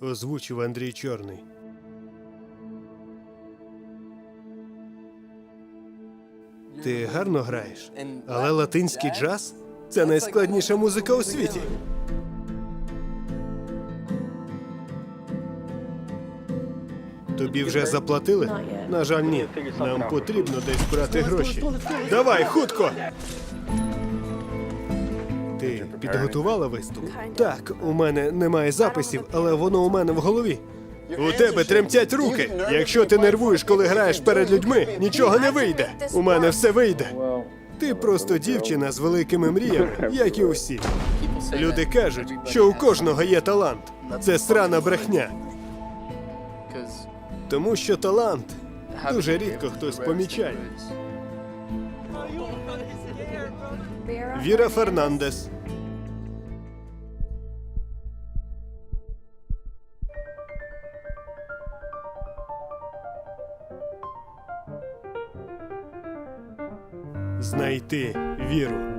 Озвучив Андрій Чорний. Ти гарно граєш, але латинський джаз це найскладніша музика у світі. Тобі вже заплатили? На жаль, ні. Нам потрібно десь брати гроші. Давай, хутко! Підготувала виступ? Так, у мене немає записів, але воно у мене в голові. У тебе тремтять руки. Якщо ти нервуєш, коли граєш перед людьми, нічого не вийде. У мене все вийде. Ти просто дівчина з великими мріями, як і усі. Люди кажуть, що у кожного є талант. Це срана брехня. Тому що талант дуже рідко хтось помічає. Віра Фернандес. Знайти віру.